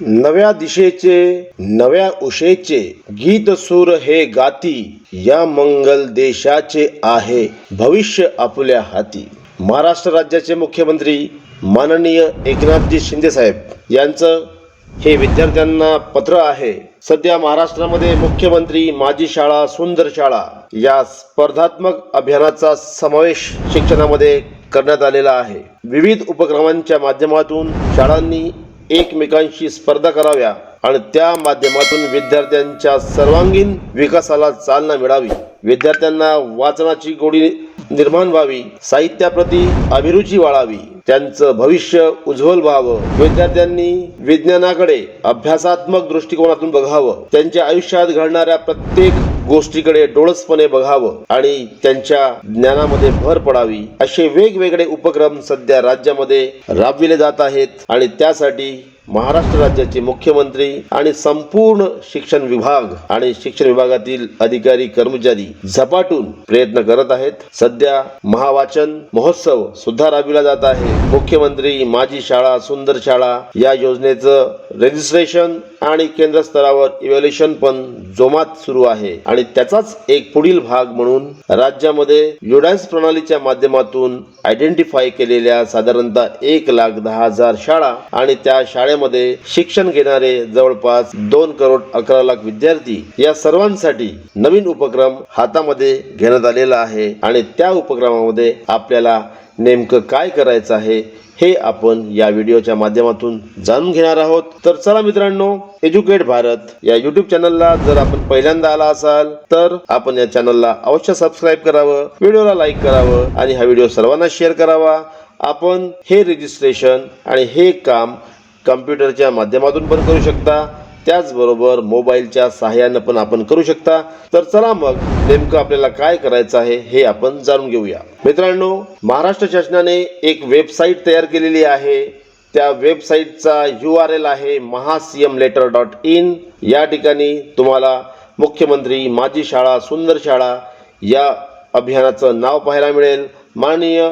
नव्या दिशेचे नव्या उशेचे गीत सूर हे गाती या मंगल देशाचे आहे भविष्य आपल्या हाती. महाराष्ट्र राज्याचे मुख्यमंत्री माननीय एकनाथजी शिंदे साहेब यांचं हे विद्यार्थ्यांना पत्र आहे. सध्या महाराष्ट्रामध्ये मुख्यमंत्री माझी शाळा सुंदर शाळा या स्पर्धात्मक अभियानाचा समावेश शिक्षणामध्ये करण्यात आलेला आहे. विविध उपक्रमांच्या माध्यमातून शाळांनी एकमेकांशी स्पर्धा कराव्या. आणि त्या माध्यमातून विद्यार्थ्यांच्या सर्वांगीण विकासाला चालना मिळावी. विद्यार्थ्यांना वाचनाची गोडी निर्माण व्हावी साहित्याप्रती अभिरुची वाढावी. त्यांचं भविष्य उज्ज्वल व्हावं. विद्यार्थ्यांनी विज्ञानाकडे अभ्यासात्मक दृष्टिकोनातून बघावं. त्यांच्या आयुष्यात घडणाऱ्या प्रत्येक गोष्टीकडे डोळसपणे बघावं आणि त्यांच्या ज्ञानामध्ये भर पडावी. असे वेगवेगळे उपक्रम सध्या राज्यामध्ये राबविले जात आहेत आणि त्यासाठी महाराष्ट्र राज्याचे मुख्यमंत्री आणि संपूर्ण शिक्षण विभाग आणि शिक्षण विभागातील अधिकारी कर्मचारी झपाटून प्रयत्न करत आहेत. सध्या महावाचन महोत्सव सुद्धा राबविला जात आहे. मुख्यमंत्री माझी शाळा सुंदर शाळा या योजनेचं रजिस्ट्रेशन आणि केंद्र स्तरावर इव्हॅल्युएशन पण जोमात सुरू आहे. आणि त्याचाच एक पुढील भाग म्हणून राज्यामध्ये युडान्स प्रणालीच्या माध्यमातून आयडेंटिफाय केलेल्या साधारणतः एक लाख दहा हजार शाळा आणि त्या शाळेमध्ये शिक्षण घेणारे जवळपास दोन करोड अकरा लाख विद्यार्थी या सर्वांसाठी नवीन उपक्रम हातामध्ये घेण्यात आलेला आहे आणि त्या उपक्रमामध्ये आपल्याला नेमकं काय करायचं आहे हे आपण या व्हिडिओच्या माध्यमातून जाणून घेणार आहोत. तर चला मित्रांनो एज्युकेट भारत या युट्यूब चॅनलला जर आपण पहिल्यांदा आला असाल तर आपण या चॅनलला अवश्य सबस्क्राईब करावं व्हिडिओला लाईक करावं आणि हा व्हिडिओ सर्वांना शेअर करावा. आपण हे रजिस्ट्रेशन आणि हे काम कम्प्युटरच्या माध्यमातून पण करू शकता. त्याचबरोबर मोबाईलच्या सहाय्यानं पण आपण करू शकता. तर चला मग नेमकं आपल्याला काय करायचं आहे हे आपण जाणून घेऊया. मित्रांनो महाराष्ट्र शासनाने एक वेबसाईट तयार केलेली आहे. त्या वेबसाईटचा यू आर एल आहे महासीएम लेटर डॉट इन. या ठिकाणी तुम्हाला मुख्यमंत्री माझी शाळा सुंदर शाळा या अभियानाचं नाव पाहायला मिळेल. माननीय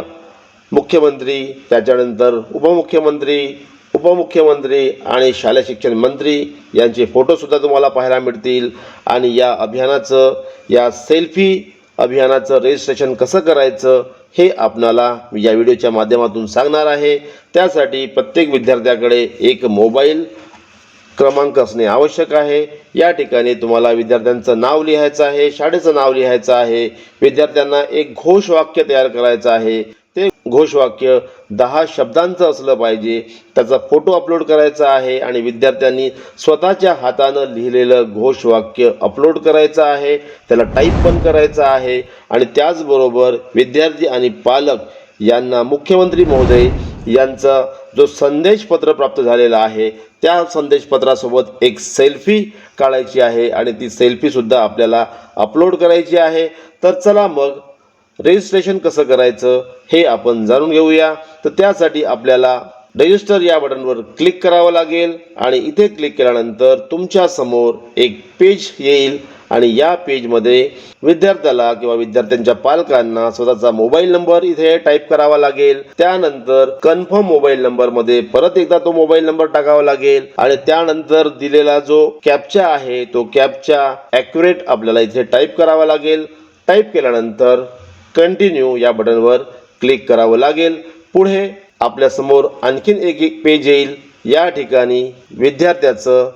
मुख्यमंत्री त्याच्यानंतर उपमुख्यमंत्री उपमुख्यमंत्री आणि शालेय शिक्षण मंत्री यांचे फोटोसुद्धा तुम्हाला पाहायला मिळतील. आणि या अभियानाचं या सेल्फी अभियानाचं रजिस्ट्रेशन कसं करायचं हे आपणाला या व्हिडिओच्या माध्यमातून सांगणार आहे. त्यासाठी प्रत्येक विद्यार्थ्याकडे एक मोबाईल क्रमांक असणे आवश्यक आहे. या ठिकाणी तुम्हाला विद्यार्थ्यांचं नाव लिहायचं आहे शाळेचं नाव लिहायचं आहे. विद्यार्थ्यांना एक घोषवाक्य तयार करायचं आहे. घोषवाक्य दहा शब्दांचं असलं पाहिजे त्याचा फोटो अपलोड करायचा आहे आणि विद्यार्थ्यांनी स्वतःच्या हातानं लिहिलेलं घोषवाक्य अपलोड करायचं आहे त्याला टाईप पण करायचं आहे आणि त्याचबरोबर विद्यार्थी आणि पालक यांना मुख्यमंत्री महोदय यांचा जो संदेशपत्र प्राप्त झालेला आहे त्या संदेशपत्रासोबत एक सेल्फी काढायची आहे आणि ती सेल्फीसुद्धा आपल्याला अपलोड करायची आहे. तर चला मग रजिस्ट्रेशन कसं करायचं हे आपण जाणून घेऊया. तर त्यासाठी आपल्याला रजिस्टर या बटनवर क्लिक करावं लागेल आणि इथे क्लिक केल्यानंतर तुमच्यासमोर एक पेज येईल आणि या पेजमध्ये विद्यार्थ्याला किंवा विद्यार्थ्यांच्या पालकांना स्वतःचा मोबाईल नंबर इथे टाईप करावा लागेल. त्यानंतर कन्फर्म मोबाईल नंबरमध्ये परत एकदा तो मोबाईल नंबर टाकावा लागेल आणि त्यानंतर दिलेला जो कॅपचा आहे तो कॅपचा ॲक्युरेट आपल्याला इथे टाईप करावा लागेल. टाईप केल्यानंतर कंटिन्यू या बटनवर क्लिक करावं लागेल. पुढे आपल्यासमोर आणखीन एक एक पेज येईल. या ठिकाणी विद्यार्थ्याचं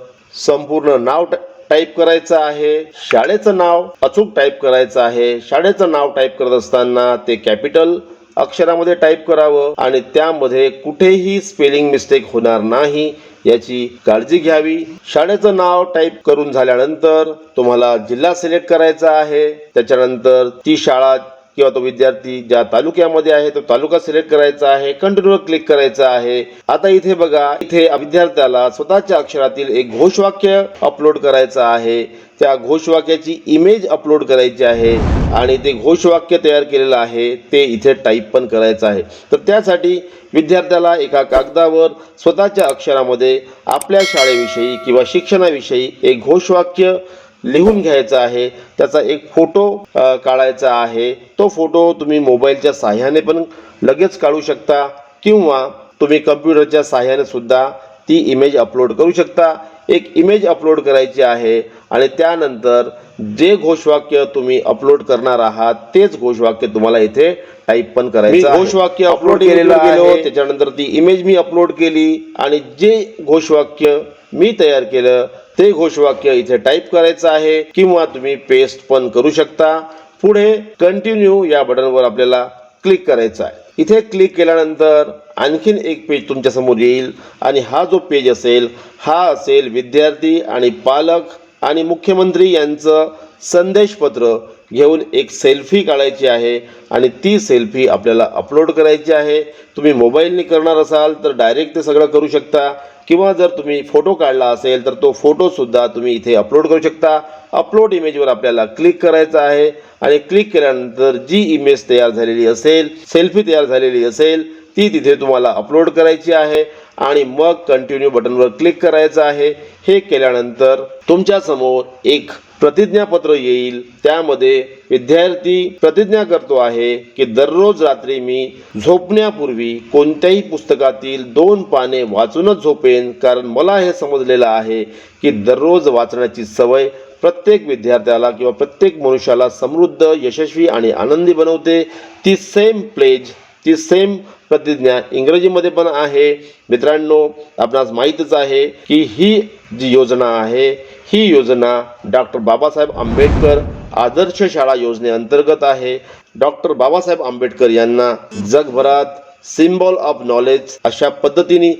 संपूर्ण नाव टाईप करायचं आहे. शाळेचं नाव अचूक टाईप करायचं आहे. शाळेचं नाव टाईप करत असताना ते कॅपिटल अक्षरामध्ये टाईप करावं आणि त्यामध्ये कुठेही स्पेलिंग मिस्टेक होणार नाही याची काळजी घ्यावी. शाळेचं नाव टाईप करून झाल्यानंतर तुम्हाला जिल्हा सिलेक्ट करायचा आहे. त्याच्यानंतर ती शाळा किंवा तो विद्यार्थी ज्या तालुक्यामध्ये आहे तो तालुका सिलेक्ट करायचा आहे कंटिन्यूवर क्लिक करायचं आहे. आता इथे बघा इथे विद्यार्थ्याला स्वतःच्या अक्षरातील एक घोषवाक्य अपलोड करायचं आहे. त्या घोषवाक्याची इमेज अपलोड करायची आहे आणि ते घोषवाक्य तयार केलेलं आहे ते इथे टाईप पण करायचं आहे. तर त्यासाठी विद्यार्थ्याला एका कागदावर स्वतःच्या अक्षरामध्ये आपल्या शाळेविषयी किंवा शिक्षणाविषयी एक घोषवाक्य लिहून घ्यायचा आहे त्याचा एक फोटो काढायचा आहे. तो फोटो तुम्ही मोबाईलच्या साह्याने पण लगेच काढू शकता किंवा तुम्ही कम्प्युटरच्या साह्याने सुद्धा ती इमेज अपलोड करू शकता. एक इमेज अपलोड करायची आहे आणि त्यानंतर जे घोषवाक्य तुम्ही अपलोड करणार आहात तेच घोषवाक्य तुम्हाला इथे टाईप पण करायचं. घोषवाक्य अपलोड केलेलं आहे. त्याच्यानंतर ती इमेज मी अपलोड केली आणि जे घोषवाक्य मी तयार केलं ते घोषवाक्य इथे टाईप करायचं आहे किंवा तुम्ही पेस्ट पण करू शकता. पुढे कंटिन्यू या बटनवर आपल्याला क्लिक करायचं आहे. इथे क्लिक केल्यानंतर आणखीन एक पेज तुमच्यासमोर येईल आणि हा जो पेज असेल हा असेल विद्यार्थी आणि पालक आणि मुख्यमंत्री यांचं संदेशपत्र. घेऊन एक सेल्फी काढायची आहे आणि ती सेल्फी आपल्याला अपलोड करायची आहे. तुम्ही मोबाईलने करणार असाल तर डायरेक्ट ते सगळं करू शकता. किंवा जर तुम्ही फोटो काढला असेल तर तो फोटोसुद्धा तुम्ही इथे अपलोड करू शकता. अपलोड इमेजवर आपल्याला क्लिक करायचं आहे. आणि क्लिक केल्यानंतर जी इमेज तयार झालेली असेल सेल्फी तयार झालेली असेल ती तिथे तुम्हाला अपलोड करायची आहे आणि मग कंटिन्यू बटनवर क्लिक करायचं आहे. हे केल्यानंतर तुमच्यासमोर एक प्रतिज्ञापत्र येईल. त्यामध्ये विद्यार्थी प्रतिज्ञा करतो आहे की दररोज रात्री मी झोपण्यापूर्वी कोणत्याही पुस्तकातील दोन पाने वाचूनच झोपेन. कारण मला हे समजलेलं आहे की दररोज वाचण्याची सवय प्रत्येक विद्यार्थ्याला किंवा प्रत्येक मनुष्याला समृद्ध यशस्वी आणि आनंदी बनवते. ती सेम प्लेज ती सेम प्रतिज्ञा इंग्रजीमध्ये पण आहे. मित्रांनो आपणास माहीतच आहे की ही जी योजना आहे ही योजना डॉक्टर बाबासाहेब आंबेडकर आदर्श शाळा योजनेअंतर्गत आहे. डॉक्टर बाबासाहेब आंबेडकर यांना जगभरात सिम्बॉल ऑफ नॉलेज अशा पद्धतीने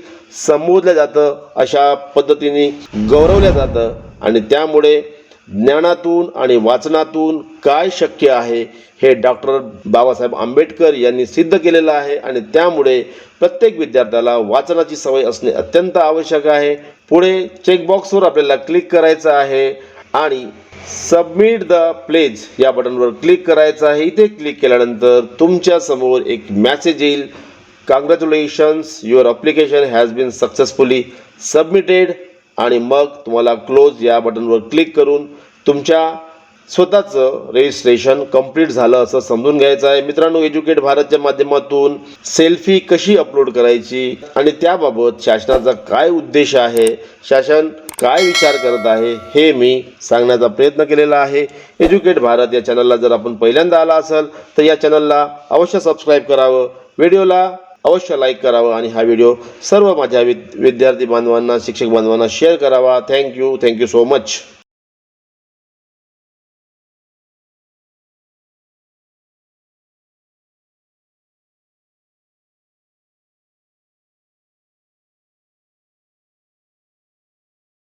संबोधलं जातं अशा पद्धतीने गौरवलं जातं. आणि त्यामुळे ज्ञानातून आणि वाचनातून काय शक्य आहे हे डॉक्टर बाबासाहेब आंबेडकर यांनी सिद्ध केलेलं आहे आणि त्यामुळे प्रत्येक विद्यार्थ्याला वाचनाची सवय असणे अत्यंत आवश्यक आहे. पुढे चेकबॉक्सवर आपल्याला क्लिक करायचं आहे आणि सबमिट द प्लेज या बटनवर क्लिक करायचं आहे. इथे क्लिक केल्यानंतर तुमच्यासमोर एक मॅसेज येईल. Congratulations your application has been successfully submitted आणि मग तुम्हाला क्लोज या बटनवर क्लिक करून तुमच्या स्वतःचं रजिस्ट्रेशन कंप्लीट झालं असं समजून घ्यायचं आहे. मित्रांनो एज्युकेट भारतच्या माध्यमातून सेल्फी कशी अपलोड करायची आणि त्याबाबत शासनाचा काय उद्देश आहे शासन काय विचार करत आहे हे मी सांगण्याचा प्रयत्न केलेला आहे. एज्युकेट भारत या चॅनलला जर आपण पहिल्यांदा आला असेल तर या चॅनलला अवश्य सबस्क्राईब करावं. व्हिडिओला अवश्य लाईक करावं आणि हा व्हिडिओ सर्व माझ्या विद विद्यार्थी बांधवांना शिक्षक बांधवांना शेअर करावा. Thank you thank you so much